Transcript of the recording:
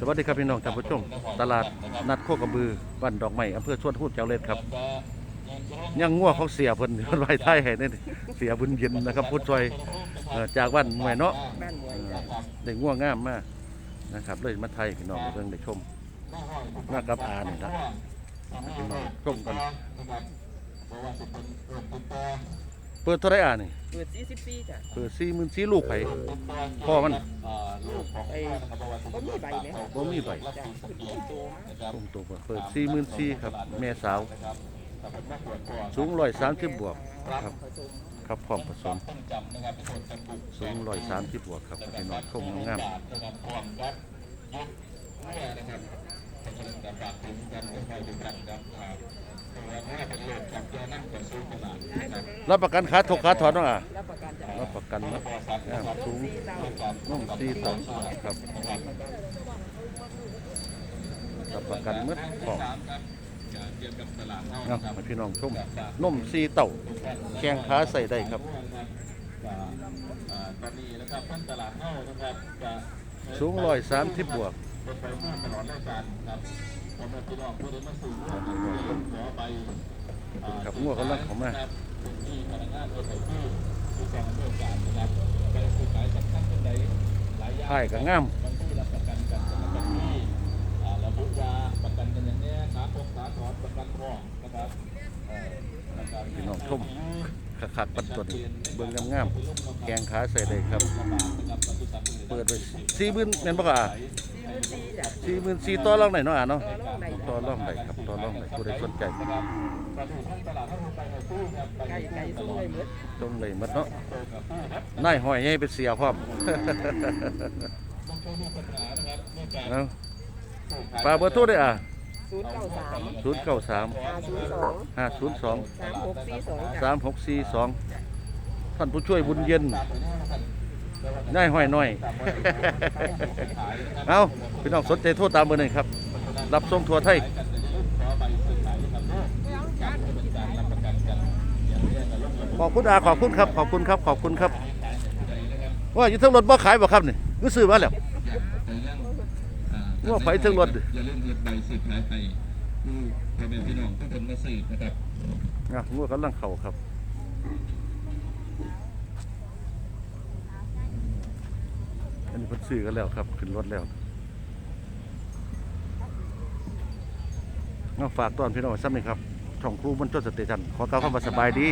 สวัสดีครับพี่น้องท่านผู้ชมตลาดนัดโคกระบือบ้านดอกไม้อำเภอชวนพูดเจ้าเล็ดครับยังงัวเขาเสียเพิ่นเพิ่นไว้ท้ายให้นี่เสียบุญเย็นนะครับผู้ช่วยเอ่อจากบ้านหน่วยเนาะบ้านหมวยจ้ะได้งัวงามมากนะครับเลยมาไทยพี่น้องเพิ่งได้ชมมากับอานี่นะพี่น้องชมกัน เปิดเท่าไหรอ่านี่เปิด40ปีจ้ะเปิดสี่หมื่นสี่ลูกไผพ่อมันไอ้บ่มีใบไหมบ่มีใบจ้ะขึ้นที่โตมาตรงตัวเปิดสี่หมื่นสี่ครับ แม่สาว สูงร้อยสามสิบบวกครับผสมครับพร้อมผสม สูงร้อยสามสิบบวกครับพี่น้องชมงาม รับประกันขาถกขาถอนเนาะอะรับประกันจ้ะรับประกันเนาะงามสูงน้องสี่ต่อครับรับประกันหมืดของเนาะให้พี่น้องชมนมสีเต่าแข้งขาใส่ได้ครับตอนนี้นะครับท่านตลาดเฮ้านะครับจะสูงร้อยสามสิบบวกเป็นไปเมื่อตลอดรายการครับผมเป็นพี่น้องผู้ใดมาสู่ขอไปครับงัวกำลังเข้ามา ครับที่พนักงานรถไฟฟ้าผู้กองอำนวยการนะครับไปสู่สายสำคัญเป็นใดหลายอย่างถ่ายก็งามบางที่รับประกันกันสำหรับบางที่อ่าระบุว่าประกันกันอย่างเนี้ยขาพกขาถอนประกันท้องนะครับเอ่อนะครับพี่น้องชมขัดๆปัดตัวนี้เบิ่งงามๆแข้งขาใส่ได้ครับ เปิดไปสี่หมื่นแม่นบ่ก็อะ44จ้ะ สี่หมื่นสี่ต่อรองไหนอยเนาะอะเนาะต่อรองได้ต่อรองไหนครับต่อรองไหนผู้ใดสนใจไก่ไก่สู้ได้หมดตรงเลยหมัดเนาะนายหอยให้เป็นเสียพร้อมเอาปลาเบอร์โทรได้อะ093ศูนย์เก้าสาม502ห้าศูนย์สอง3642สาจ้ะมหกสี่สองท่านผู้ช่วยบุญเย็นนายหอยหน่อย เอา พี่น้องสนใจโทรตามเบอร์หนึ่งครับ รับส่งทัวร์ไทยขอบคุณอาขอบคุณครับ ขอบคุณครับ ขอบคุณครับว่าอยู่ทั้งรถบ่ขายบ่ครับนี่ก็ซื้อมาแล้วว่าไฟถึงรถอย่าลืมเงินใบสืบขายไปผู้พ่อแม่พี่น้องทุกคนมาสืบนะครับอะงัวกำลังเข่าครับอันนี้เพิ่นซื้อกันแล้วครับ ขึ้นรถแล้ว เอาฝากต้อนพี่น้องไว้ซ้ำนี่ครับช่องครูมันจดสเตชันขอกล่าวคำว่าสบายดี